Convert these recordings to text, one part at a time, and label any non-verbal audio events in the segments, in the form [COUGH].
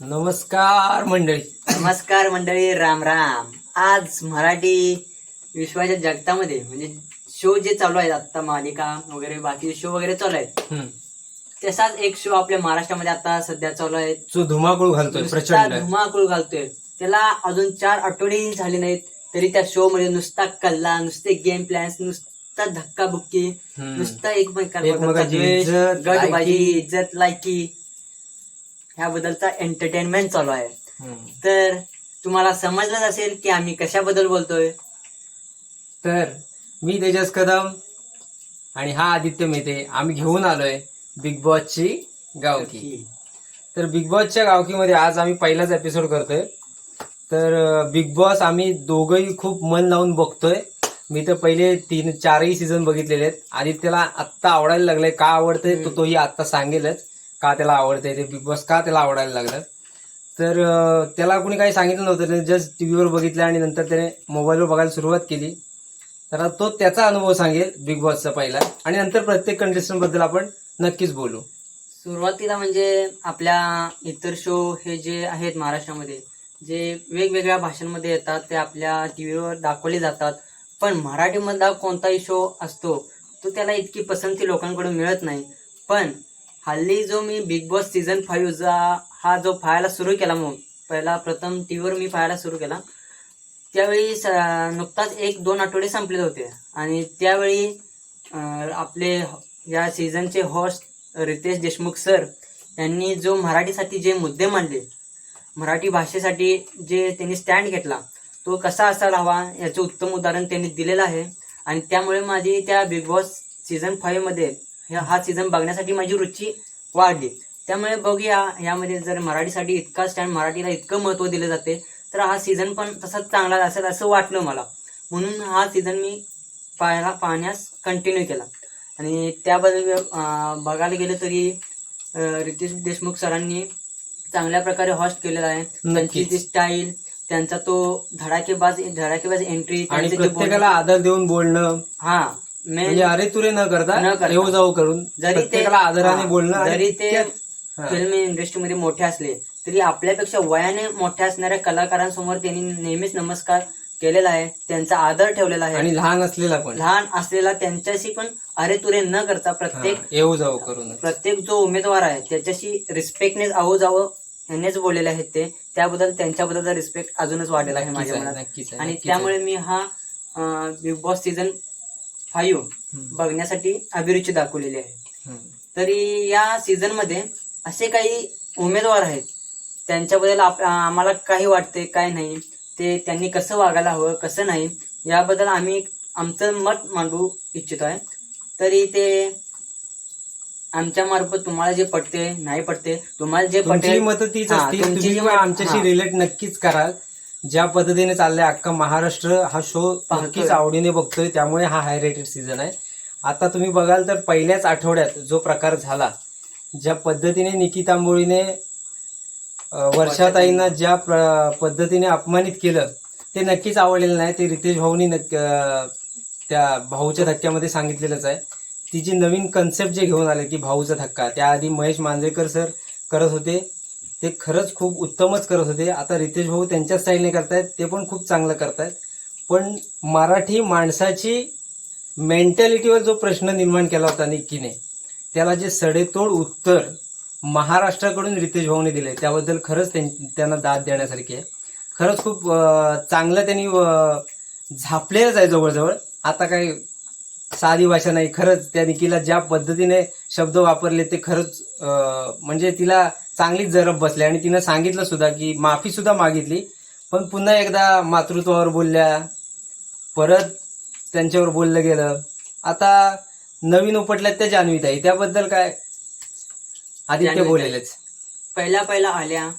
नमस्कार मंडळी नमस्कार मंडळी राम राम आज मराठी विश्वाच्या जगतामध्ये म्हणजे शो जे चालू आहेत आता मालिका वगैरे बाकी शो वगैरे चालू आहेत. तसाच एक शो आपल्या महाराष्ट्रामध्ये आता सध्या चालू आहे जो धुमाकूळ घालतोय नुसता प्रचंड धुमाकूळ घालतोय त्याला अजून चार आठवडेही झाले नाहीत तरी त्या शो मध्ये नुसता कल्ला नुसते गेम प्लॅन्स नुसता धक्काबुक्की हम्म. नुसता एकमेकांबद्दलचा एकमेकांची द्वेष, इज्जत, गटबाजी लायकी. इज्जत लायकी ह्याबद्दलचा एंटरटेनमेंट चालू आहे. तर तुम्हाला समजलंच असेल की आम्ही कशाबद्दल बोलतोय. तर मी तेजस कदम आणि हा आदित्य मेहते. आम्ही घेऊन आलोय बिग बॉसची गावकी. तर बिग बॉसच्या गावकीमध्ये आज आम्ही पहिलाच एपिसोड करतोय. तर बिग बॉस आम्ही दोघंही खूप मन लावून बघतोय. मी तर पहिले तीन चारही सीझन बघितलेले आहेत. आदित्यला आत्ता आवडायला लागलंय. का आवडतंय तो तोही आत्ता सांगेलच. का त्याला आवडतंय ते बिग बॉस का त्याला आवडायला लागलं? तर त्याला कुणी काही सांगितलं नव्हतं. त्याने जस्ट टी व्हीवर बघितलं आणि नंतर त्याने मोबाईलवर बघायला सुरुवात केली. तर तो त्याचा अनुभव सांगेल बिग बॉसचा पहिला. आणि नंतर प्रत्येक कंटेस्टंटबद्दल आपण नक्कीच बोलू. सुरुवातीला म्हणजे आपल्या इतर शो हे जे आहेत महाराष्ट्रामध्ये जे वेगवेगळ्या भाषांमध्ये येतात ते आपल्या टीव्हीवर दाखवले जातात. पण मराठीमधला कोणताही शो असतो तो त्याला इतकी पसंती लोकांकडून मिळत नाही. पण हल्ली जो मी बिग बॉस सीझन फाईव्हचा हा जो पाहायला सुरू केला मग पहिला प्रथम टी व्हीवर मी पाहायला सुरू केला त्यावेळी स- नुकताच एक दोन आठवडे संपले होते. आणि त्यावेळी आपले या सीझनचे होस्ट रितेश देशमुख सर यांनी जो मराठीसाठी जे मुद्दे मांडले मराठी भाषेसाठी जे त्यांनी स्टँड घेतला तो कसा असायला हवा याचं उत्तम उदाहरण त्यांनी दिलेलं आहे. आणि त्यामुळे माझी त्या बिग बॉस सीझन फाईव्हमध्ये हा सीझन बघण्यासाठी माझी रुची वाढली. त्यामुळे बघूया यामध्ये जर मराठीसाठी इतका स्टँड मराठीला इतकं महत्त्व दिलं जाते तर हा सीझन पण तसाच चांगला असेल असं वाटलं मला. म्हणून हा सीझन मी पाहायला पाहण्यास कंटिन्यू केला. आणि त्याबद्दल बघायला गेलं तरी रितेश देशमुख सरांनी चांगल्या प्रकारे हॉस्ट केलेला आहे. त्यांची ती स्टाईल त्यांचा तो धडाकेबाज धडाकेबाज एंट्री आणि प्रत्येकाला आदर देऊन बोलणं. हा. म्हणजे अरे तुरे न करता. येऊ जाऊ करून जरी ते आदराने बोलणं जरी ते. फिल्म इंडस्ट्रीमध्ये मोठे असले तरी आपल्यापेक्षा वयाने मोठ्या असणाऱ्या कलाकारांसमोर त्यांनी नेहमीच नमस्कार केलेला आहे त्यांचा आदर ठेवलेला आहे. आणि लहान असलेला पण. लहान असलेला त्यांच्याशी पण अरे तुरे न करता प्रत्येक येऊ जाऊ करून प्रत्येक जो उमेदवार आहे त्याच्याशी रिस्पेक्टनेच आहो जावं यांनीच बोललेले आहेत ते. त्याबद्दल त्यांच्याबद्दलचा रिस्पेक्ट अजूनच वाढलेला आहे माझ्या मनात. आणि त्यामुळे मी हा बिग बॉस सीझन फाईव्ह बघण्यासाठी अभिरुची दाखवलेली आहे. तरी या सीझनमध्ये असे काही उमेदवार आहेत त्यांच्याबद्दल आम्हाला काही वाटते काय नाही ते त्यांनी कसं वागायला हवं कसं नाही याबद्दल आम्ही आमचं मत मांडू इच्छितो आहे तरी ते आमच्या मार्फत तुम्हाला जे पटते नाही पटते तुम्हाला जे पटेल मतं तीच असतील तुमची आमच्याशी. रिलेट नक्कीच कराल ज्या पद्धतीने चाललंय अख्खा महाराष्ट्र हा शो. नक्कीच आवडीने बघतोय त्यामुळे हा हाय रेटेड सीझन आहे. आता तुम्ही बघाल तर पहिल्याच आठवड्यात जो प्रकार झाला ज्या पद्धतीने निकिता मुळीने वर्षाताईंना ज्या पद्धतीने अपमानित केलं ते नक्कीच आवडलेलं नाही. ते रितेश भाऊनी नक्क- त्या भाऊच्या धक्क्यामध्ये सांगितलेलंच आहे. तिची नवीन कन्सेप्ट जे घेऊन आले की भाऊचा धक्का त्याआधी महेश मांजरेकर सर करत होते. ते खरंच खूप उत्तमच करत होते. आता रितेश भाऊ त्यांच्या स्टाईलने करतायत ते पण खूप चांगलं करतायत. पण मराठी माणसाची मेंटॅलिटीवर जो प्रश्न निर्माण केला होता निक्कीने त्याला जे सडेतोड उत्तर महाराष्ट्राकडून रितेश भाऊने दिले त्याबद्दल खरंच त्यां- त्यांना दाद देण्यासारखी आहे. खरंच खूप चांगलं त्यांनी झापलेलंच आहे जवळजवळ. आता काही साधी भाषा नाही खरंच त्या निकीला ज्या पद्धतीने शब्द वापरले ते खरंच म्हणजे तिला चांगलीच जरब बसले आणि तिनं सांगितलं सुद्धा की माफी सुद्धा मागितली. पण पुन्हा एकदा मातृत्वावर बोलल्या. परत त्यांच्यावर बोललं गेलं. आता नवीन उपटल्यात त्या जान्हवीताई. त्याबद्दल काय? आदित्य. बोलेलेच. पहिला पहिला आल्या.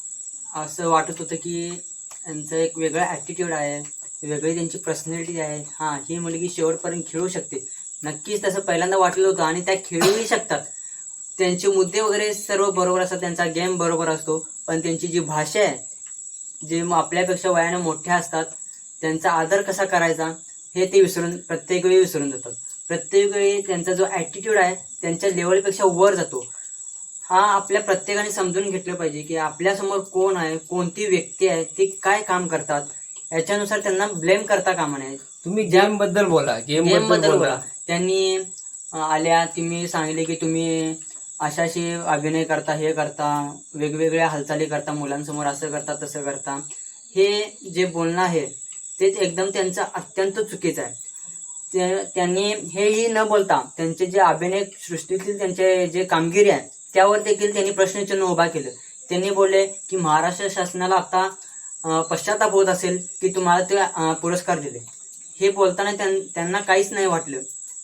असं वाटत होतं की त्यांचं एक वेगळं ॲटिट्यूड आहे. वेगळी त्यांची पर्सनॅलिटी आहे. हां ही मुलगी शेवटपर्यंत खेळू शकते. नक्कीच तसं पहिल्यांदा वाटलं होतं आणि त्या खेळूही शकतात. त्यांचे मुद्दे वगैरे सर्व बरोबर असतात त्यांचा गेम बरोबर असतो. पण त्यांची जी भाषा आहे जे आपल्यापेक्षा वयाने मोठ्या असतात त्यांचा आदर कसा करायचा हे ते विसरून प्रत्येक वेळी विसरून जातात. प्रत्येक वेळी त्यांचा जो ॲटिट्यूड आहे त्यांच्या लेवलपेक्षा वर जातो. हा आपल्या प्रत्येकाने समजून घेतलं पाहिजे की आपल्यासमोर कोण आहे कोणती व्यक्ती आहे ती काय काम करतात. याच्यानुसार त्यांना ब्लेम करता कामा नये. तुम्ही गेमबद्दल बोला गेमबद्दल बोला. त्यांनी आल्या तुम्ही सांगितले की तुम्ही अशाशी अभिनय करता हे करता वेगवेगळ्या हालचाली करता मुलांसमोर असं करता तसं करता हे जे बोलणं आहे ते एकदम त्यांचं अत्यंत चुकीचं आहे. ते- त्यांनी हेही न बोलता त्यांचे जे अभिनय सृष्टीतील त्यांचे जे कामगिरी आहे त्यावर देखील त्यांनी प्रश्नचिन्ह उभा केलं. त्यांनी बोलले की महाराष्ट्र शासनाला आता पश्चाताप होत असेल की तुम्हाला ते पुरस्कार दिले. हे बोलताना त्यां- त्यांना काहीच नाही वाटलं.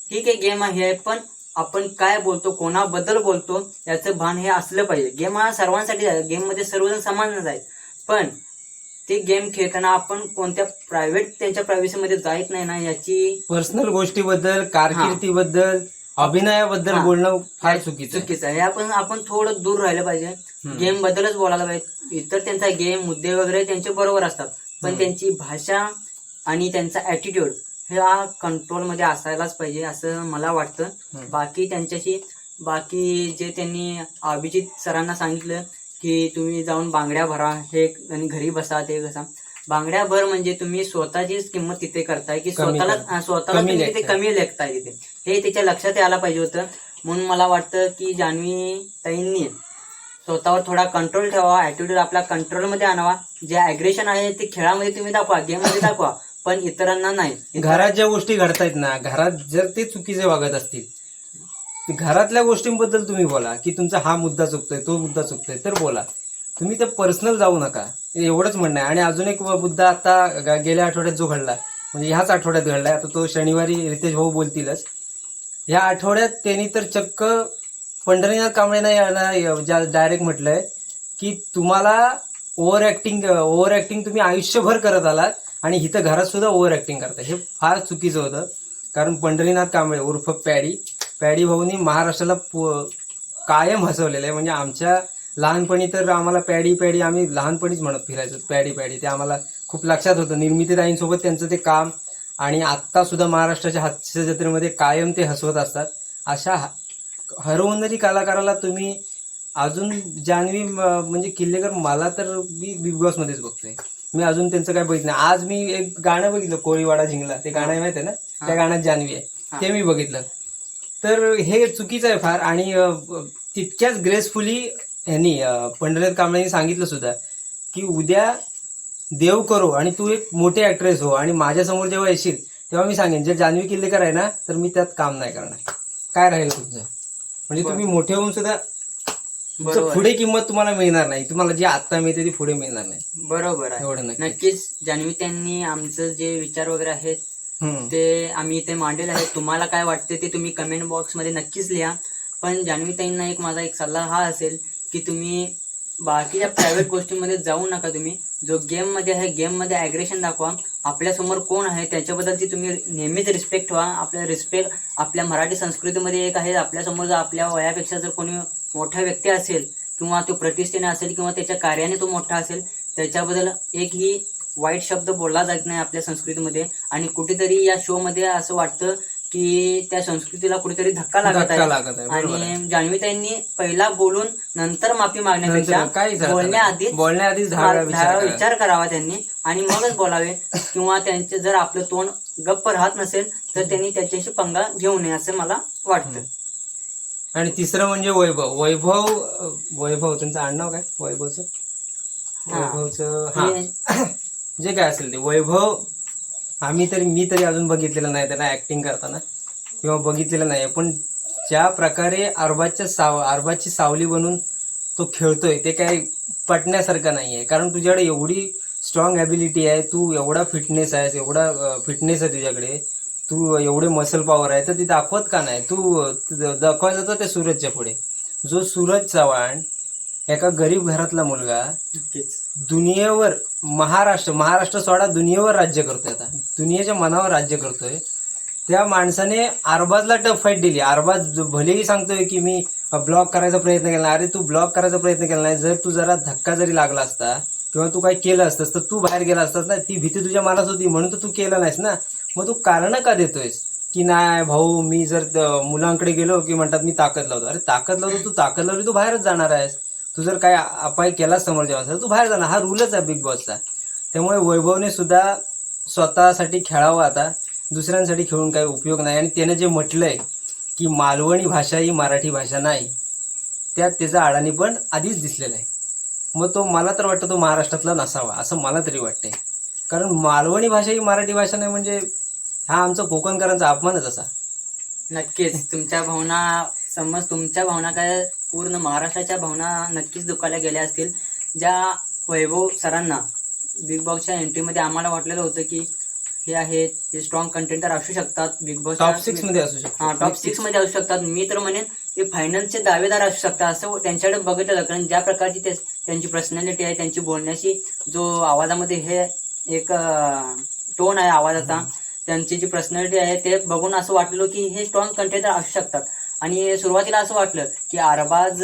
ठीक आहे गेम आहे पण आपण काय बोलतो कोणाबद्दल बोलतो याचं भान हे असलं पाहिजे गेम हा सर्वांसाठी आहे गेममध्ये सर्वजण समानच आहेत पण ते गेम खेळताना आपण कोणत्या प्रायव्हेट त्यांच्या प्रायव्हसीमध्ये जायत नाही ना याची पर्सनल गोष्टीबद्दल कारकिर्दीबद्दल अभिनयाबद्दल. बोलणं फार चुकीचं. चुकीचं आहे आपण आपण थोडं दूर राहिलं पाहिजे. गेम बद्दलच बोलायला पाहिजे इतर त्यांचा गेम मुद्दे वगैरे त्यांचे बरोबर असतात पण. त्यांची भाषा आणि त्यांचा ऍटिट्यूड हा कंट्रोलमध्ये असायलाच पाहिजे असं मला वाटतं. बाकी त्यांच्याशी बाकी जे त्यांनी अभिजित सरांना सांगितलं की तुम्ही जाऊन बांगड्या भरा हे आणि घरी बसा ते कसा बांगड्या भर म्हणजे तुम्ही स्वतःचीच किंमत तिथे करताय की स्वतःला स्वतःला तुम्ही तिथे. कमी लेखताय तिथे. हे त्याच्या लक्षात यायला पाहिजे होतं. म्हणून मला वाटतं की जान्हवी ताईंनी स्वतःवर थोडा कंट्रोल ठेवा ऍटिट्यूड आपला कंट्रोलमध्ये आणावा. जे अग्रेशन आहे ते खेळामध्ये तुम्ही दाखवा गेममध्ये दाखवा. पण इतरांना नाही. घरात ज्या गोष्टी घडतायत ना घरात जर ते चुकीचे वागत असतील घरातल्या गोष्टींबद्दल तुम्ही बोला की तुमचा हा मुद्दा चुकतोय तो मुद्दा चुकतोय तर बोला. तुम्ही ते पर्सनल जाऊ नका. एवढंच म्हणणं आहे. आणि अजून एक मुद्दा आता गेल्या आठवड्यात जो घडला म्हणजे ह्याच आठवड्यात घडलाय. आता तो शनिवारी रितेश भाऊ बोलतीलच. ह्या आठवड्यात त्यांनी तर चक्क पंढरीनाथ कांबळेना यांना डायरेक्ट म्हटलंय की तुम्हाला ओव्हर ऍक्टिंग ओव्हर ऍक्टिंग तुम्ही आयुष्यभर करत आलात. आणि इथं घरात सुद्धा ओव्हर ऍक्टिंग करताय हे फार चुकीचं होतं. कारण पंढरीनाथ कांबळे उर्फ पॅडी पॅडी भाऊनी महाराष्ट्राला कायम हसवलेलं आहे. म्हणजे आमच्या लहानपणी तर आम्हाला पॅडी पॅडी आम्ही लहानपणीच म्हणत फिरायचो. पॅडी पॅडी ते आम्हाला खूप लक्षात होतं. निर्मितीताईंसोबत त्यांचं ते काम आणि आत्ता सुद्धा महाराष्ट्राच्या हास्य जत्रेमध्ये कायम ते हसवत असतात. अशा हरवंदरी हरवणारी कलाकाराला तुम्ही अजून जान्हवी म्हणजे किल्लेकर मला तर मी बिग बॉस मध्येच बघतोय. मी अजून त्यांचं काय बघितलं नाही. आज मी एक गाणं बघितलं कोळीवाडा झिंगला. ते गाणं आहे माहिती आहे ना? त्या गाण्यात जान्हवी आहे. ते मी बघितलं. तर हे चुकीचं आहे फार. आणि अ, तितक्याच ग्रेसफुली ह्यांनी अ, पंढरीनाथ कांबळेंनी सांगितलं सुद्धा की उद्या देव करो आणि तू एक मोठे ऍक्ट्रेस हो आणि माझ्यासमोर जेव्हा येशील तेव्हा मी सांगेन जर जान्हवी किल्लेकर आहे ना तर मी त्यात काम नाही करणार. काय राहील तुमचं म्हणजे तुम्ही मोठे होऊन सुद्धा तुमचं बरोबर. पुढे किंमत तुम्हाला मिळणार नाही. तुम्हाला जी आता मिळते ती पुढे मिळणार नाही. बरोबर आहे. एवढं नक्की नक्कीच जान्हवी त्यांनी आमचं जे विचार वगैरे आहेत हम्म. ते आम्ही इथे मांडलेले आहेत. तुम्हाला काय वाटते ते तुम्ही कमेंट बॉक्समध्ये नक्कीच लिहा. पण जान्हवी ताईंना एक माझा एक सल्ला हा असेल की तुम्ही बाकीच्या प्रायव्हेट गोष्टींमध्ये जाऊ नका तुम्ही. जो गेममध्ये आहे गेममध्ये अग्रेशन दाखवा. आपल्यासमोर कोण आहे त्याच्याबद्दलची तुम्ही नेहमीच रिस्पेक्ट व्हा आपल्या रिस्पेक्ट आपल्या मराठी संस्कृतीमध्ये एक आहे आपल्यासमोर जर आपल्या वयापेक्षा जर कोणी मोठा व्यक्ती असेल किंवा तो प्रतिष्ठेने असेल किंवा त्याच्या कार्याने तो मोठा असेल त्याच्याबद्दल एकही वाईट शब्द बोलला जात नाही आपल्या संस्कृतीमध्ये. आणि कुठेतरी या शो मध्ये असं वाटतं की त्या संस्कृतीला कुठेतरी धक्का लागत आहे. आणि जान्हवीताईंनी पहिला बोलून नंतर माफी मागण्यापेक्षा बोलण्याआधीच वेळा करा. विचार करावा त्यांनी आणि मगच बोलावे. किंवा त्यांचे जर आपलं तोंड गप्प राहत नसेल तर त्यांनी त्याच्याशी पंगा घेऊ नये असं मला वाटतं. आणि तिसरं म्हणजे वैभव. वैभव वैभव त्यांचं आडनाव काय? वैभवचं. वैभवचं हा [COUGHS] जे काय असेल ते. वैभव आम्ही तरी मी तरी अजून बघितलेलं नाही त्यांना ऍक्टिंग करताना. किंवा बघितलेलं नाही पण ज्या प्रकारे अरबाजच्या साव अरबाजची सावली बनून तो खेळतोय ते काय पटण्यासारखं नाहीये. कारण तुझ्याकडे एवढी स्ट्रॉंग ॲबिलिटी आहे तू एवढा फिटनेस आहेस एवढा फिटनेस आहे तुझ्याकडे. तू एवढे मसल पॉवर आहे तर ती दाखवत का नाही? तू अ, दाखवायचं तर ते सूरजच्या पुढे. जो सूरज चव्हाण एका गरीब घरातला मुलगा दुनियेवर महाराष्ट्र महाराष्ट्र सोडा दुनियेवर राज्य करतोय आता. दुनियेच्या मनावर राज्य करतोय. त्या माणसाने अरबाजला टफ फाईट दिली. अरबाज भलेही सांगतोय की मी ब्लॉक करायचा प्रयत्न केला. अरे तू ब्लॉक करायचा प्रयत्न केला नाही. जर तू जरा धक्का जरी लागला असता किंवा तू काही केलं असतंस तर तू बाहेर गेला असतास ना ती भीती तुझ्या मनात होती म्हणून तर तू केलं नाहीस ना. मग तू कारण का देतोयस? की नाही भाऊ मी जर मुलांकडे गेलो की म्हणतात मी ताकद लावतो. अरे ताकद लावतो तू ताकद लावली तू बाहेरच जाणार आहेस. तू जर काय अपाय केला समोरच्या माणसाला तू बाहेर जाणार. हा रूलच आहे बिग बॉसचा त्यामुळे वैभवने सुद्धा स्वतःसाठी खेळावं आता. दुसऱ्यांसाठी खेळून काही उपयोग नाही. आणि त्याने जे म्हटलंय की मालवणी भाषा ही मराठी भाषा नाही त्यात त्याचा अडाणी पण आधीच दिसलेला आहे. मग तो मला तर वाटतं तो महाराष्ट्रातला नसावा असं मला तरी वाटतंय. कारण मालवणी भाषा ही मराठी भाषा नाही म्हणजे हा आमचा कोकणकरांचा अपमानच असा नक्कीच. तुमच्या भावना समज तुमच्या भावना काय पूर्ण महाराष्ट्राच्या भावना नक्कीच दुखायला गेल्या असतील. ज्या वैभव सरांना बिग बॉसच्या एंट्रीमध्ये आम्हाला वाटलेलं होतं की हे आहेत हे स्ट्रॉंग कंटेंटर असू शकतात. बिग बॉस टॉप सिक्समध्ये असू हा शकतो टॉप सिक्समध्ये असू शकतात. मी तर म्हणेन ते फायनलचे दावेदार असू शकतात असं त्यांच्याकडे बघितलं कारण ज्या प्रकारची ते त्यांची पर्सनॅलिटी आहे त्यांची बोलण्याची जो आवाजामध्ये हे एक टोन आहे आवाजाचा त्यांची जी पर्सनॅलिटी आहे ते बघून असं वाटलं की हे स्ट्रॉंग कंटेंटर असू शकतात आणि सुरुवातीला असं वाटलं की अरबाज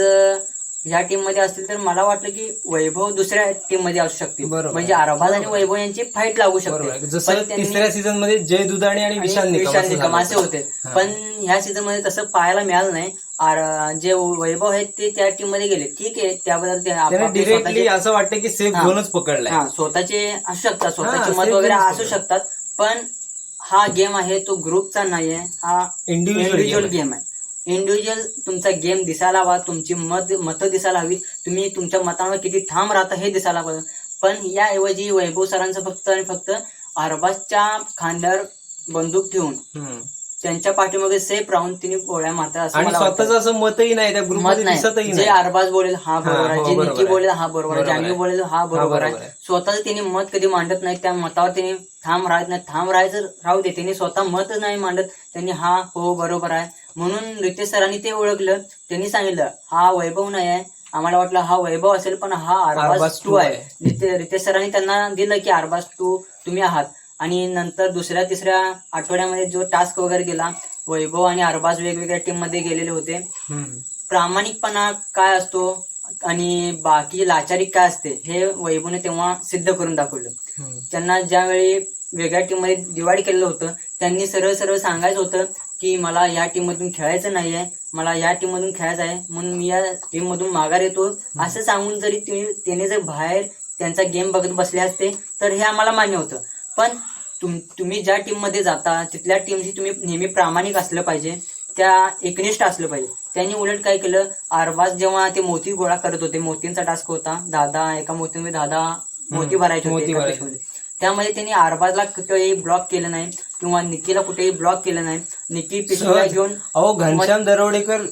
ह्या टीममध्ये असतील तर मला वाटलं की वैभव दुसऱ्या टीममध्ये असू शकतील बरोबर. म्हणजे अरबाज आणि. वैभव यांची फाईट लागू शकते. जसं तिसऱ्या सीझनमध्ये जय दुधाणी आणि विशाल निकम असं होतं. पण ह्या सीझनमध्ये तसं पाहायला मिळालं नाही जे वैभव आहेत ते त्या टीममध्ये गेले ठीक आहे त्याबद्दल डिरेक्टली असं वाटतं की सेफ. झोनच पकडलाय हा, स्वतःचे असू शकतात स्वतःचे मत वगैरे असू पकडले. शकतात पण हा गेम आहे तो ग्रुपचा नाहीये हा इंडिव्हिज्युअल इंडिव्हिज्युअल गेम आहे. इंडिव्हिज्युअल तुमचा गेम दिसायला हवा तुमची मत मतं दिसायला हवी तुम्ही तुमच्या मतांवर किती ठाम राहता हे दिसायला हवं. पण याऐवजी वैभव सरांचं फक्त आणि फक्त अरबाजच्या खांद्यावर बंदूक ठेवून त्यांच्या पाठीमागे सेफ राहून तिने गोळ्या मारतात असं आणि. स्वतःच असं मतही नाही त्या ग्रुप मत मध्ये नाही. दिसतही जे नाही. अरबाज बोलेल हा बरोबर आहे. हो, जे बरोबर निकी आहे. बोलेल हा बरोबर आहे. बरोबर आहे. बोलेल हा बरोबर बरोबर आहे. आहे. स्वतःच तिने मत कधी मांडत नाही. त्या मतावर तिने ठाम राहत नाही. ठाम राहायचं राहू दे. तिने स्वतः मतच नाही मांडत. त्यांनी हा हो बरोबर आहे. म्हणून रितेश सरांनी ते ओळखलं. त्यांनी सांगितलं हा वैभव नाही आहे. आम्हाला वाटलं हा वैभव असेल पण हा अरबाज अरबाज टू आहे. आहे. रिते- रितेश सरांनी त्यांना दिलं की अरबाज टू तुम्ही आहात. आणि नंतर दुसऱ्या तिसऱ्या आठवड्यामध्ये जो टास्क वगैरे गेला वैभव आणि अरबाज वेगवेगळ्या टीममध्ये गेलेले होते. प्रामाणिकपणा काय असतो आणि बाकी लाचारी काय असते हे वैभवने तेव्हा सिद्ध करून दाखवलं. त्यांना ज्यावेळी वेगळ्या टीममध्ये डिवाइड केलेलं होतं त्यांनी सरळ सरळ सांगायचं होतं की मला या टीम मधून खेळायचं नाहीये मला या टीम मधून खेळायचं आहे म्हणून मी या टीम मधून माघार येतो. असं सांगून जरी त्याने जर बाहेर त्यांचा गेम बघत बसले असते तर हे आम्हाला मान्य होतं. पण तुम तुम्ही ज्या टीममध्ये जाता तिथल्या टीमशी तुम्ही नेहमी प्रामाणिक असलं पाहिजे त्या एकनिष्ठ असलं पाहिजे. त्यांनी उलट काय केलं आरबाज जेव्हा ते मोती गोळा करत होते मोतींचा टास्क होता दादा एका मोतीमध्ये दादा मोती भरायचे होते. त्यामध्ये त्यांनी आरबाजला कुठेही ब्लॉक केलं नाही किंवा निकीला कुठेही ब्लॉक केलं नाही. निकी पिशव्या. घेऊन अहो घनश्याम दरोडेकर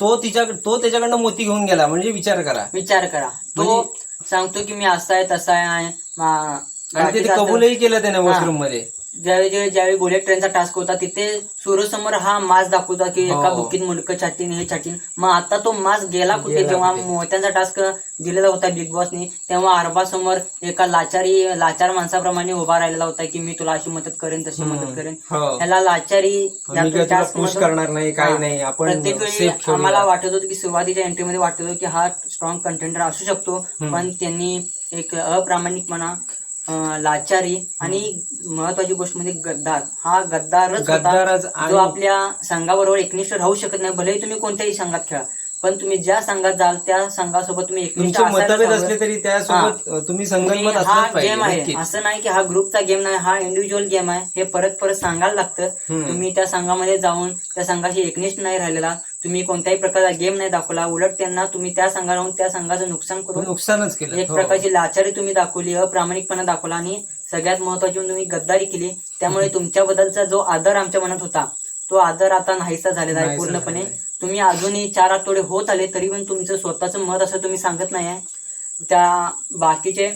तो तिच्या तो त्याच्याकडनं मोती घेऊन गेला म्हणजे विचार करा. विचार करा. तो म्हणजे- सांगतो की मी असा आहे तसा आहे आणि ते कबूलही केलं त्याने हा. वॉशरूममध्ये ज्यावेळी ज्यावेळी ज्यावेळी बुलेट ट्रेनचा टास्क होता तिथे सूर्यसमोर हा मास दाखवता की एका हो. बुकीत मुंडकं छाटीन हे छाटीन मग आता तो मास गेला कुठे जेव्हा? मोत्यांचा टास्क दिलेला होता बिग बॉसनी तेव्हा अरबा समोर एका लाचारी लाचार माणसाप्रमाणे उभा राहिलेला होता की मी तुला अशी मदत करेन तशी मदत करेन हो ह्याला लाचारी काय करणार नाही हा. नाही आपण प्रत्येक वेळी आम्हाला वाटत होतं की सुरुवातीच्या एंट्रीमध्ये वाटत होतं की हा स्ट्रॉंग कंटेंटर असू शकतो. पण त्यांनी एक अप्रामाणिकपणा अं, लाचारी आणि महत्वाची गोष्ट म्हणजे गद्दार. हा गद्दारच गद्दारच जो आपल्या संघाबरोबर एकनिष्ठ राहू शकत नाही. भलेही तुम्ही कोणत्याही संघात खेळा. पण तुम्ही ज्या संघात जाल त्या संघासोबत तुम्ही एकनिष्ठ तुमचे असायलाच मतभेद. असले तरी त्यासोबत तुम्ही तुम्ही संगनमत हा असलंच गेम आहे. पाहिजे असं नाही की हा ग्रुपचा गेम नाही हा इंडिव्हिज्युअल गेम आहे. हे परत परत सांगायला लागतं. हम्म. तुम्ही त्या संघामध्ये जाऊन त्या संघाशी एकनिष्ठ नाही राहिलेला. तुम्ही कोणत्याही प्रकारचा गेम नाही दाखवला. उलट त्यांना तुम्ही त्या संघाला राहून त्या संघाचं नुकसान करून नुकसानच केलं. एक हो. प्रकारची लाचारी तुम्ही दाखवली अप्रामाणिकपणा दाखवला आणि सगळ्यात महत्वाची म्हणजे तुम्ही गद्दारी केली. त्यामुळे तुमच्याबद्दलचा जो आदर आमच्या मनात होता तो आदर आता नाहीसा झालेला आहे नाहीसा पूर्णपणे. झालेला आहे. तुम्ही अजूनही चार आठवडे होत आले तरी पण तुमचं स्वतःचं मत असं तुम्ही सांगत नाही आहे त्या बाकीचे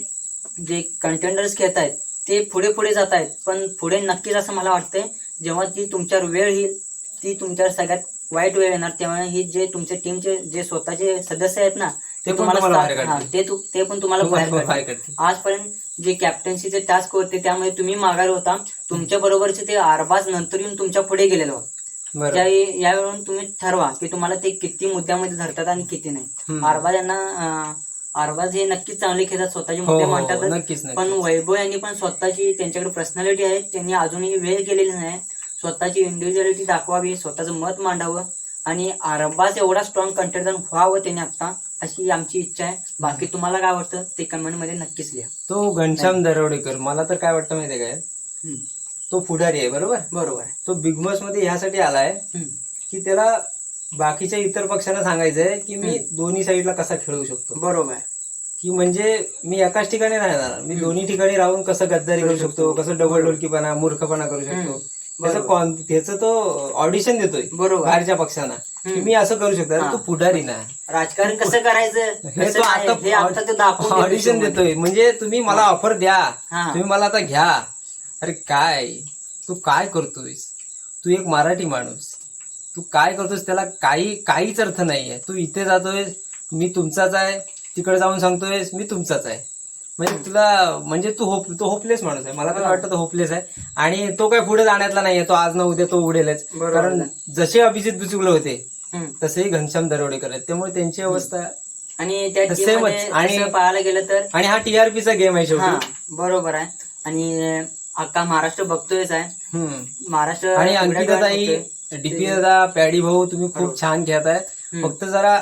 जे कंटेंडर्स खेळत आहेत ते पुढे पुढे जात आहेत. पण पुढे नक्कीच असं मला वाटतंय जेव्हा ती तुमच्यावर वेळ येईल ती तुमच्यावर सगळ्यात वाईट वेळ येणार. तेव्हा ही जे तुमचे टीमचे जे स्वतःचे सदस्य आहेत ना ते तुम्हाला हा. ते पण तुम्हाला बाहेर. आजपर्यंत जे कॅप्टन्सीचे टास्क होते त्यामुळे तुम्ही माघार होता. तुमच्या बरोबरचे ते आरबाज नंतर येऊन तुमच्यापुढे गेलेलो बरोबर. यावेळून तुम्ही ठरवा की तुम्हाला ते किती मुद्द्यामध्ये धरतात आणि किती नाही. हम्म. आरबाज यांना अं, आरबाज हे नक्कीच चांगले खेळतात स्वतःचे हो मुद्दे हो, मांडतात नक्कीच पण नक्कीच वैभव यांनी पण स्वतःची त्यांच्याकडे पर्सनॅलिटी आहे. त्यांनी अजूनही वेळ केलेली नाही. स्वतःची इंडिव्हिज्युअलिटी दाखवावी स्वतःचं मत मांडावं. आणि अरबाज एवढा स्ट्रॉंग कंटेंटर व्हावं त्याने आता अशी आमची इच्छा आहे. बाकी तुम्हाला काय वाटतं ते कमेंटमध्ये नक्कीच लिहा. तो घनश्याम दरोडेकर मला तर काय वाटतं माहितीये काय? हम्म. तो पुढारी आहे बरोबर? बरोबर आहे. तो बिग बॉसमध्ये ह्यासाठी आलाय हम्म. की त्याला बाकीच्या इतर पक्षांना सांगायचंय की मी दोन्ही साईडला कसा खेळू शकतो. बरोबर आहे. की म्हणजे मी एकाच ठिकाणी नाही राहणार मी दोन्ही ठिकाणी राहून कसं गद्दारी करू शकतो कसं डबल डोलकीपणा मूर्खपणा करू शकतो. त्याचं बरोबर. कॉन- त्याचं तो ऑडिशन देतोय बरोबर. बाहेरच्या पक्षांना की हम्म. मी असं करू शकतो अरे हा. तू पुढारी ना. राजकारण कसं करायचं? हे कसं तो नाही, हे आता तो आता दाखवून देतो ऑडिशन show मध्ये. देतोय. म्हणजे तुम्ही मला ऑफर द्या. हा. तुम्ही मला आता घ्या. अरे काय? तू काय करतोयस? तू एक मराठी माणूस. तू काय करतोयस त्याला काही काहीच अर्थ नाहीये. तू इथे जातोय मी तुमचाच आहे. तिकडे जाऊन सांगतोयस मी तुमचाच आहे. म्हणजे तुला म्हणजे तू होप तो होपलेस माणूस आहे. मला हा. वाटतं तो होपलेस आहे. आणि तो काय पुढे जाण्यातला नाहीये. तो आज ना उद्या तो उडेलच. कारण आहे. जसे अभिजित बुचुकले होते. तसेही घनश्याम दरोडेकर आहेत. त्यामुळे त्यांची अवस्था आणि त्या Same team मध्ये च. आणि- पाहायला गेलं तर आणि हा टीआरपीचा गेम आहे शेवटी. बरोबर आहे. आणि अख्खा महाराष्ट्र बघतोयच आहे. महाराष्ट्र आणि एवढ्या अंकिता डोळ्यात ताई बघतोय. डीपी दादा पॅडी भाऊ तुम्ही. खूप छान खेळताय. फक्त जरा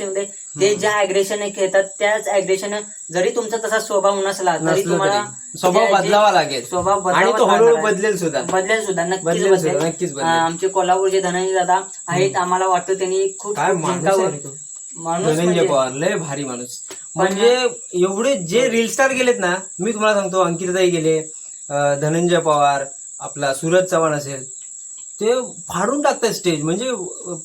येऊ दे. ते ज्या अग्रेशन खेळतात त्याच अग्रेशन जरी तुमचा तसा स्वभाव नसला तरी तुम्हाला स्वभाव बदलावा लागेल स्वभाव. बदलेल सुद्धा बदलेल सुद्धा नक्कीच बदलेल आमचे कोल्हापूरचे धनंजय दादा आहेत आम्हाला वाटतं त्यांनी खूप माणूस धनंजय म्हणजे पवार लय भारी माणूस म्हणजे एवढे जे रील स्टार गेलेत ना मी तुम्हाला सांगतो अंकिताताई गेले अं, धनंजय पवार आपला सूरज चव्हाण असेल ते फाडून टाकतात स्टेज म्हणजे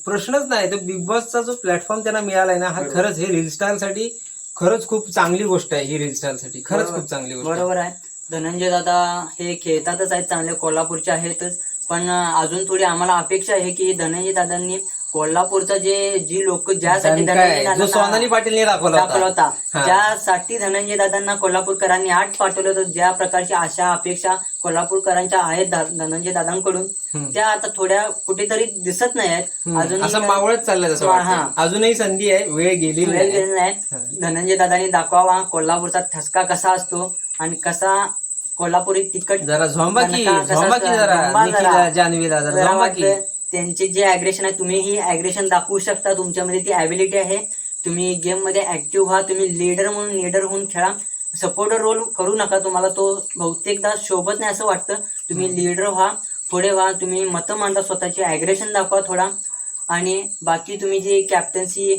प्रश्नच नाही तर बिग बॉसचा जो प्लॅटफॉर्म त्यांना मिळालाय ना हा बरोबर. खरंच हे रील स्टारसाठी खरंच खूप चांगली गोष्ट आहे ही रील स्टारसाठी खरंच. खूप चांगली गोष्ट आहे. बरोबर आहे धनंजय दादा हे खेळतातच आहेत चांगले कोल्हापूरचे आहेतच पण अजून थोडी आम्हाला अपेक्षा आहे की धनंजय दादांनी कोल्हापूरचा जे जी लोक ज्यासाठी धनंजय जो सोनाली पाटीलने दाखवला दाखवला होता होता. ज्यासाठी धनंजय दादांना कोल्हापूरकरांनी आठ पाठवलं होतं ज्या प्रकारची आशा अपेक्षा कोल्हापूरकरांच्या आहेत धनंजय दादांकडून हम्म. त्या आता थोड्या कुठेतरी दिसत नाही आहेत हम्म. अजूनही असं मावळत चाललंय तसं हा. अजूनही संधी आहे वेळ गेली वेळ गेलेला नाही धनंजय दादांनी दाखवावा कोल्हापूरचा ठसका कसा असतो आणि कसा कोल्हापुरी तिखट जरा झोंबा की कसा झोंबा की असतो? जरा झोंबा निखिला जरा. जान्हवीला जरा जरा झोंबा की त्यांचे जे अग्रेशन आहे तुम्ही ही अग्रेशन दाखवू शकता. तुमच्यामध्ये ती अबिलिटी आहे. तुम्ही गेममध्ये ऍक्टिव्ह व्हा. तुम्ही लीडर म्हणून लीडर होऊन खेळा. सपोर्टर रोल करू नका तुम्हाला. तो बहुतेकदा शोभत नाही असं वाटतं. तुम्ही लीडर व्हा. पुढे व्हा. तुम्ही मतं मांडा. स्वतःचे अग्रेशन दाखवा थोडा. आणि बाकी तुम्ही जे कॅप्टन्सी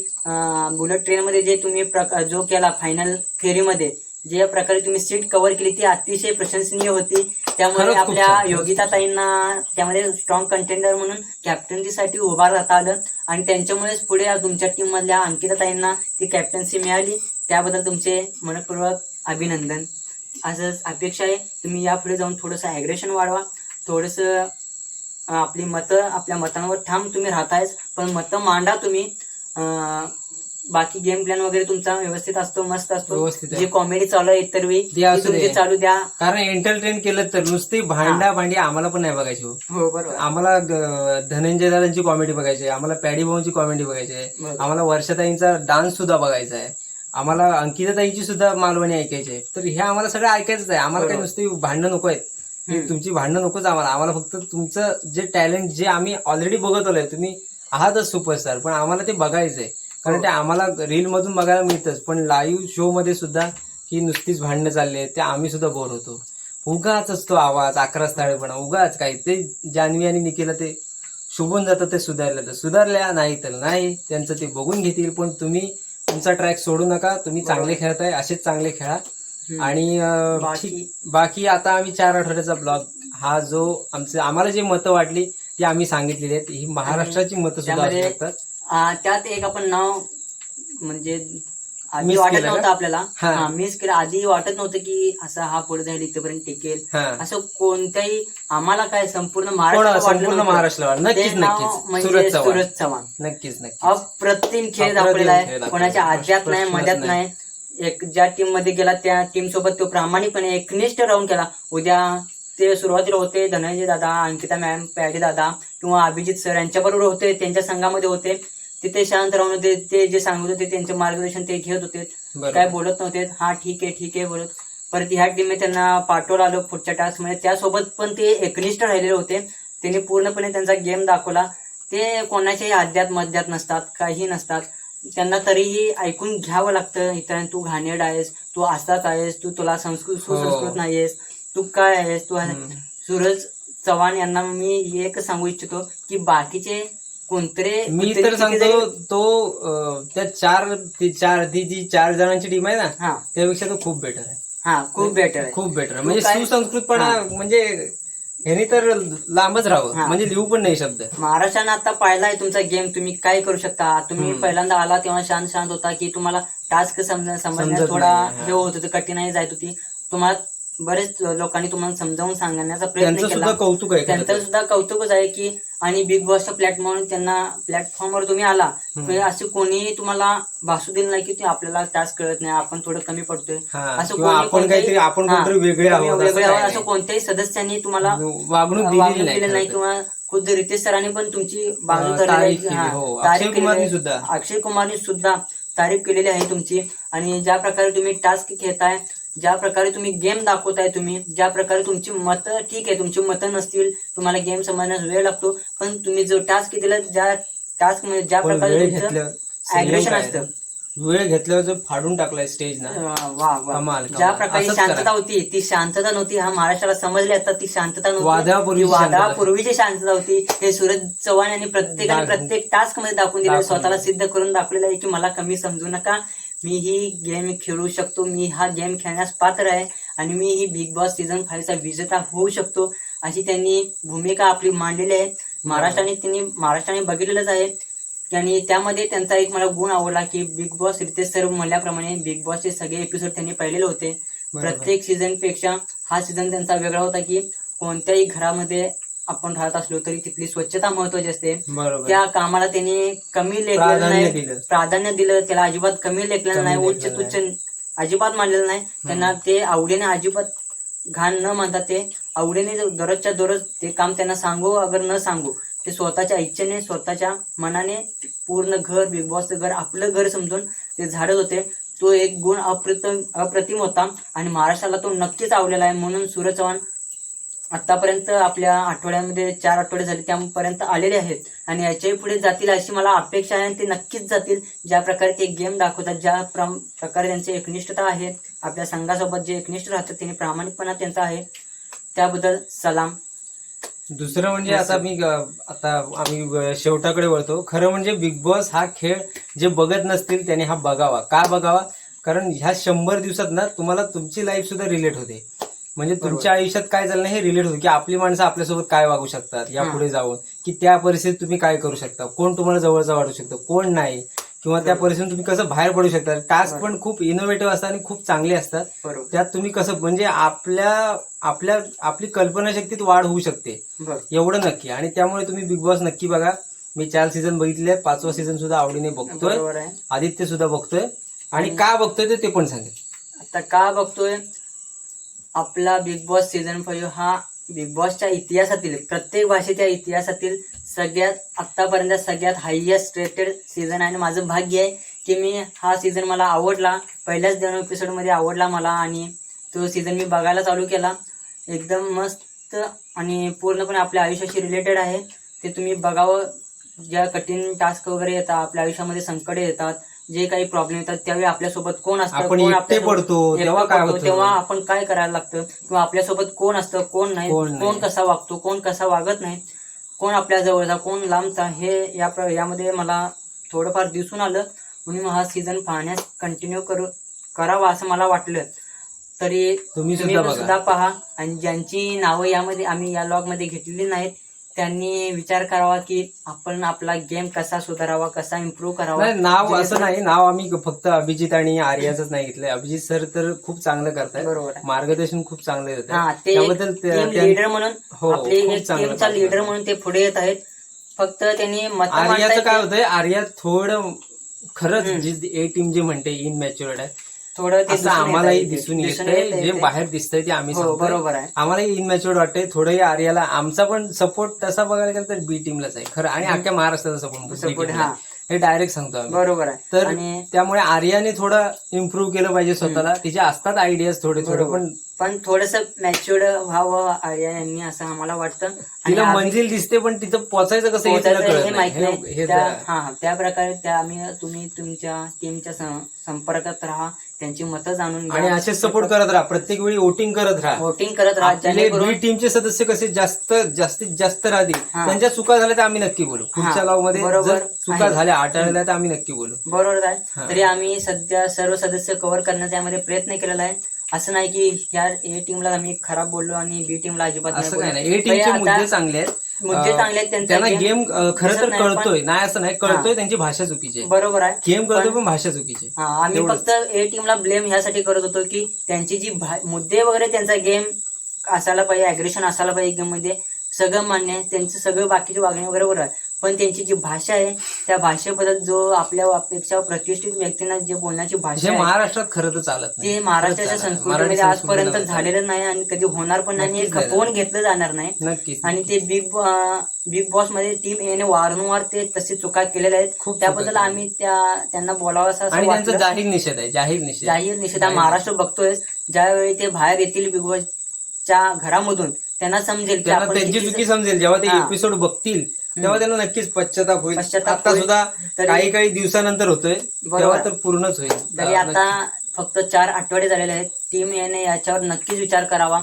बुलेट ट्रेन मध्ये जे तुम्ही जो केला फायनल फेरीमध्ये जे प्रकारे तुम्ही सीट कव्हर केली ती अतिशय प्रशंसनीय होती. त्यामुळे आपल्या छान, खरंच योगिता ताईंना त्यामध्ये स्ट्रॉंग कंटेंडर म्हणून कॅप्टन्सीसाठी उभा राहता आलं. आणि त्यांच्यामुळेच पुढे तुमच्या टीम मधल्या अंकिता ताईंना ती कॅप्टन्सी मिळाली. त्याबद्दल तुमचे मनपूर्वक अभिनंदन. असंच अपेक्षा आहे तुम्ही यापुढे जाऊन थोडंसं ॲग्रेशन वाढवा. थोडंसं आपली मतं आपल्या मतांवर ठाम तुम्ही राहतायच पण मतं मांडा तुम्ही. बाकी गेम प्लॅन वगैरे तुमचा व्यवस्थित असतो मस्त असतो. व्यवस्थित आहे. जे कॉमेडी चालू आहे इतर वेळी ते असू ती तुमची दे. चालू द्या. कारण एंटरटेन केलं तर नुसती भांडा भांडी आम्हाला पण नाही बघायची हो. हो बरोबर. आम्हाला ग- धनंजय दादांची कॉमेडी बघायची आहे आम्हाला पॅडी भाऊंची कॉमेडी बघायची आहे बरोबर. आम्हाला वर्षाताईंचा डान्स सुद्धा बघायचा आहे. आम्हाला अंकिताताईंची सुद्धा मालवणी ऐकायची आहे. तर हे आम्हाला सगळं ऐकायचंच आहे. आम्हाला काही बरोबर. नुसती भांडणं नको आहेत. हम्म. तुमची भांडणं नकोच आम्हाला. आम्हाला फक्त तुमचं जे टॅलेंट जे आम्ही ऑलरेडी बघत आलोय तुम्ही आहातच सुपरस्टार पण आम्हाला ते बघायचंय. कारण. ते आम्हाला रील मधून बघायला मिळतच. पण लाईव्ह शो मध्ये सुद्धा ही नुसतीच भांडणं चालली आहेत ते आम्ही सुद्धा बोर होतो. उगाच असतो आवाज अकरा स्थाळेपणा उगाच काही. ते जान्हवी आणि निकेला ते शोभून जातं ते सुधारलं तर सुधारल्या नाही तर नाही. त्यांचं ते बघून घेतील पण तुम्ही तुमचा ट्रॅक सोडू नका. तुम्ही चांगले खेळताय असेच चांगले खेळा. आणि बाकी- आता आम्ही चार आठवड्याचा ब्लॉग हा जो आमचे आम्हाला जी मतं वाटली ती आम्ही सांगितलेली आहेत. ही महाराष्ट्राची मतं सुद्धा असू शकतात. त्यात एक आपण नाव म्हणजे आधी Miss वाटत केलं नव्हतं का? आपल्याला. हा. मिस केलं. आधी वाटत नव्हतं की असं हा पुढे जाईल इथपर्यंत टिकेल. हा. असं कोणत्याही आम्हाला काय संपूर्ण महाराष्ट्र संपूर्ण महाराष्ट्राला नक्कीच नक्कीच. म्हणजे सूरज चव्हाण सूरज चव्हाण. नक्कीच नक्कीच. अप्रतिम खेळ अप्रतिम दाखवलेला खेळ आहे. दाखवलेला कोणाच्या आहे. आद्यात नाही प्रश्नच मध्यात नाही. नाही. एक ज्या टीममध्ये गेला त्या टीम सोबत तो प्रामाणिकपणे एकनिष्ठ राहून केला. उद्या ते सुरुवातीला होते धनंजय दादा अंकिता मॅम पॅडी दादा. किंवा अभिजित सर यांच्याबरोबर होते त्यांच्या संघामध्ये होते. तिथे शांत राहून होते ते जे सांगत होते त्यांचे मार्गदर्शन ते घेत होते. काय बोलत नव्हते. हा ठीक आहे ठीक आहे बोलत. परत ह्या टीमने त्यांना पाठवलं आलं पुढच्या टास्कमध्ये. त्यासोबत पण ते एकनिष्ठ राहिलेले होते. त्यांनी पूर्णपणे त्यांचा गेम दाखवला. ते कोणाच्याही अद्यात मध्यात नसतात काही नसतात. त्यांना तरीही ऐकून घ्यावं लागतं. इतरांनी तू घाणेड आहेस तू असाच आहेस तू तुला संस्कृत सुसंस्कृत हो. नाहीयेस तू काय आहेस तू. सूरज चव्हाण यांना मी एक सांगू इच्छितो की बाकीचे कोणतरे मी तर सांगतो तो त्या चार ती चार ती जी चार जणांची टीम आहे ना हा त्यापेक्षा तो खूप बेटर आहे हा खूप बेटर आहे खूप बेटर म्हणजे सुसंस्कृतपणा. म्हणजे ह्यानी तर लांबच राहावं. म्हणजे लिहू पण नाही शब्द महाराष्ट्रानं आता पाहिलाय तुमचा गेम तुम्ही काय करू शकता तुम्ही. पहिल्यांदा आला तेव्हा शांत शांत होता की तुम्हाला टास्क समजण्यात समजत थोडा हा. होत होतं कठीणाई जात होती तुम्हाला बरेच लोकांनी तुम्हाला समजावून सांगण्याचा प्रयत्न त्यांचं केला सुद्धा कौतुक आहे त्यांचं. सुद्धा कौतुकच आहे की आणि बिग बॉसच्या प्लॅटफॉर्म त्यांना प्लॅटफॉर्मवर तुम्ही आला हम्म. म्हणजे असं कोणी तुम्हाला भासू दिलं नाही की ते आपल्याला टास्क कळत नाही आपण थोडं कमी पडतोय हा, असं किंवा कोणी आपण काहीतरी आपण हा, कोणतरी वेगळे आहोत असं वेगळे काही आहोत असं नाही. कोणत्याही सदस्यांनी तुम्हाला वागणूक वागणूक दिलेली नाही नाही. किंवा खुद्द रितेश सरांनी पण तुमची बाजू हा, धरलेली तारीफ आहे. केली, हा, हो. तारीफ अक्षय केलेली कुमारनी आहे. सुद्धा. अक्षय कुमारनी सुद्धा तारीफ केलेली आहे तुमची आणि ज्या प्रकारे तुम्ही टास्क घेताय ज्या प्रकारे तुम्ही गेम दाखवताय तुम्ही ज्या प्रकारे तुमची मतं ठीक आहे तुमची मतं नसतील तुम्हाला गेम समजण्यास वेळ लागतो पण तुम्ही जो टास्क दिला ज्या टास्कमध्ये ज्या प्रकारे असतं. वेळ घेतल्यावर जो फाडून टाकलाय स्टेज ना. ज्या प्रकारे असंच शांतता. होती ती शांतता नव्हती हा महाराष्ट्राला समजली आता ती शांतता नव्हती वादळापूर्वीची ती शांतता. होती हे सूरज चव्हाण यांनी प्रत्येकाने. प्रत्येक टास्कमध्ये दाखवून दिलं स्वतःला. सिद्ध करून दाखवलेलं आहे की मला कमी समजू नका मी ही गेम खेळू शकतो. मी हा गेम खेळण्यास पात्र आहे आणि मी ही बिग बॉस सीझन फाईव्हचा विजेता होऊ शकतो अशी त्यांनी भूमिका आपली मांडलेली आहे. महाराष्ट्राने त्यांनी महाराष्ट्राने बघितलेलंच आहे. आणि त्यामध्ये त्यांचा एक मला गुण आवडला की बिग बॉस रितेश सर म्हणल्याप्रमाणे बिग बॉसचे सगळे एपिसोड त्यांनी पाहिलेले होते. प्रत्येक सीझनपेक्षा हा सीझन त्यांचा वेगळा होता की कोणत्याही घरामध्ये आपण राहत असलो तरी तिथली स्वच्छता महत्वाची असते. त्या कामाला त्यांनी कमी लेखलेलं नाही. प्राधान्य दिलं. त्याला अजिबात कमी लेखलेलं नाही. उच्च तुच्छ अजिबात मानलेलं नाही. त्यांना ते आवडीने अजिबात घाण न मानता ते आवडीने दररोजच्या दररोज ते काम त्यांना सांगू अगर न सांगू ते स्वतःच्या इच्छेने स्वतःच्या मनाने पूर्ण घर बिग बॉसचं घर आपलं घर समजून ते झाडत होते. तो एक गुण अप्रतिम अप्रतिम होता. आणि महाराष्ट्राला तो नक्कीच आवडलेला आहे. म्हणून सूरज चव्हाण आतापर्यंत आपल्या आठवड्यामध्ये चार आठवडे झाले त्यापर्यंत आलेले आहेत. आणि याच्याही पुढे जातील अशी मला अपेक्षा आहे आणि ते नक्कीच जातील. ज्या प्रकारे ते गेम दाखवतात ज्या प्रम- प्रकारे त्यांची एकनिष्ठता आहे आपल्या संघासोबत जे एकनिष्ठ राहतात त्यांनी प्रामाणिकपणा त्यांचा आहे. त्याबद्दल सलाम. दुसरं म्हणजे आता मी आता आम्ही शेवटाकडे वळतो. खरं म्हणजे बिग बॉस हा खेळ जे बघत नसतील त्याने हा बघावा. का बघावा? कारण ह्या शंभर दिवसात ना तुम्हाला तुमची लाईफ सुद्धा रिलेट होते. म्हणजे तुमच्या आयुष्यात काय चाललं हे रिलेट होतं की आपली माणसं आपल्यासोबत काय वागू शकतात या. पुढे जाऊन की त्या परिस्थितीत तुम्ही काय करू शकता? कोण तुम्हाला जवळचा वाटू शकतो? कोण नाही? किंवा त्या. परिस्थितीत तुम्ही कसं बाहेर पडू शकता? टास्क. पण खूप इनोव्हेटिव्ह असतात आणि खूप चांगले असतात. त्यात तुम्ही कसं म्हणजे आपल्या आपल्या आपली कल्पनाशक्तीत वाढ होऊ शकते. एवढं नक्की. आणि त्यामुळे तुम्ही बिग बॉस नक्की बघा. मी चार सीझन बघितले आहेत पाचवा सीझन सुद्धा आवडीने बघतोय. आदित्य सुद्धा बघतोय. आणि का बघतोय ते ते पण सांगेल आता का बघतोय? आपला बिग बॉस सीझन फाईव्ह हा बिग बॉसच्या इतिहासातील प्रत्येक भाषेच्या इतिहासातील सगळ्यात आतापर्यंत सगळ्यात हायएस्ट रेटेड सीझन आहे. आणि माझं भाग्य आहे की मी हा सीझन मला आवडला. पहिल्याच दोन एपिसोडमध्ये आवडला मला आणि तो सीझन मी बघायला चालू केला. एकदम मस्त आणि पूर्णपणे आपल्या आयुष्याशी रिलेटेड आहे. ते तुम्ही बघावं. ज्या कठीण टास्क वगैरे येतात आपल्या आयुष्यामध्ये संकटे येतात जे काही प्रॉब्लेम येतात त्यावेळी आपल्यासोबत कोण असतं आपण कोण एकटे आपल्यासोबत- पडतो एकटं तेव्हा काय पडतो, होतं? तेव्हा आपण काय करायला लागतं? किंवा आपल्यासोबत कोण असतं कोण नाही कोण नाही. कोण कसा वागतो कोण कसा वागत नाही कोण आपल्या जवळचा कोण लांबचा हे या प्र- यामध्ये मला थोडंफार दिसून आलं. म्हणून हा सीझन पाहण्यास कंटिन्यू करू करावा असं मला वाटलं. तरी तुम्ही तुम्ही सुद्धा पण बघा. सुद्धा पहा. आणि ज्यांची नावं यामध्ये आम्ही या लॉगमध्ये घेतलेली नाहीत त्यांनी विचार करावा की आपण आपला गेम कसा सुधारावा कसा इम्प्रूव्ह करावा. नाही नाव असं नाही नाव आम्ही फक्त अभिजित आणि आर्याच नाही घेतलंय. अभिजित सर तर खूप चांगलं करतायत. बरोबर आहे. मार्गदर्शन खूप चांगलं देत हा ते त्याबद्दल त्या- लीडर म्हणून हो, आपले खूप एक चांगलं टीमचा काम लीडर करतात. म्हणून ते पुढे येत आहेत. फक्त त्यांनी मत आर्याचं काय होतंय आर्या थोडं खरंच. जी ए टीम जे म्हणते इन मॅच्युअर्ड आहे थोडं ते असं दिसून येत आम्हालाही आहे. दिसून येतंय जे ते. बाहेर दिसतंय ते आम्ही हो सांगतोय. बरोबर आहे. आम्हालाही इनमॅच्युअर्ड वाटते थोडंही आर्याला आमचा पण सपोर्ट तसा बघायला गेलं तर बी टीमलाच आहे. खरं आणि. अख्ख्या महाराष्ट्राचा सपोर्ट सपोर्ट हा. हे डायरेक्ट सांगतो आम्ही. बरोबर आहे. तर आणि त्यामुळे आर्याने थोडं इम्प्रूव्ह केलं पाहिजे स्वतःला. तिचे असतात आयडियाज थोडे थोडे बरोबर. पण पण थोडस मॅच्युअर्ड व्हावं आर्या यांनी असं आम्हाला वाटतं. आणि तिला आम्ही- मंजिल दिसते पण तिथं पोचायचं कसं हे तिला पोहोचायचं कळत हे नाही. माहीत हे- नाही. हे त्या जरा- हा त्या प्रकारे त्या आम्ही तुम्ही तुमच्या टीमच्या संपर्कात राहा. त्यांची मतं जाणून आणि असेच सपोर्ट करत राहा. प्रत्येक वेळी वोटिंग करत राहा. वोटिंग करत राहा. आपले जेणेकरून बी टीमचे सदस्य कसे जास्त जास्तीत जास्त राहतील? हा. त्यांच्या चुका झाल्या तर आम्ही नक्की बोलू. पुढच्या गावमध्ये बरोबर जर चुका आहे. झाल्या आढळल्या तर आम्ही नक्की बोलू. बरोबर हा. आहे तरी आम्ही सध्या सर्व सदस्य कव्हर करण्याचा यामध्ये प्रयत्न केलेला आहे. असं नाही की ह्या ए टीमला आम्ही खराब बोललो आणि बी टीमला अजिबात असं काय. नाही. ए टीमचे मुद्दे चांगले आहेत. मुद्दे चांगले आहेत त्यांचा त्यांना गेम खरं तर कळतोय. नाही असं नाही कळतोय त्यांची भाषा चुकीची बरोबर आहे. गेम कळतोय पण- भाषा चुकीची. हा आम्ही. फक्त ए टीमला ब्लेम ह्यासाठी करत होतो की त्यांची जी मुद्दे वगैरे त्यांचा गेम असायला पाहिजे अग्रेशन असायला पाहिजे गेममध्ये सगळं मान्य आहे. त्यांचं सगळं बाकीचे वागणे वगैरे बरोबर आहे. पण त्यांची जी भाषा आहे त्या भाषेबद्दल जो आपल्या अपेक्षा प्रतिष्ठित व्यक्तींना जे बोलण्याची भाषा आहे महाराष्ट्रात खरं तर चालत ते महाराष्ट्राच्या. संस्कृतीमध्ये आजपर्यंत झालेलं नाही आणि कधी होणार पण नाही खपवून घेतलं जाणार नाही. आणि ते बिग बिग बॉसमध्ये टीम येणे वारंवार ते तसे चुका केलेल्या आहेत. खूप त्याबद्दल आम्ही त्या त्यांना बोलावं आणि त्यांचा. जाहीर निषेध आहे जाहीर निषेध. जाहीर निषेध हा महाराष्ट्र बघतोय. ज्यावेळी ते बाहेर येतील बिग बॉसच्या घरामधून त्यांना समजेल त्यांची चुकी समजेल. जेव्हा ते. एपिसोड बघतील तेव्हा त्यांना नक्कीच पश्चाताप होईल. पश्चाताप आता होईल. सुद्धा तरी- काही काही दिवसानंतर होतोय. बरोबर. तेव्हा तर पूर्णच होईल. तरी आता फक्त चार आठवडे झालेले आहेत. टीम याने याच्यावर नक्कीच विचार करावा.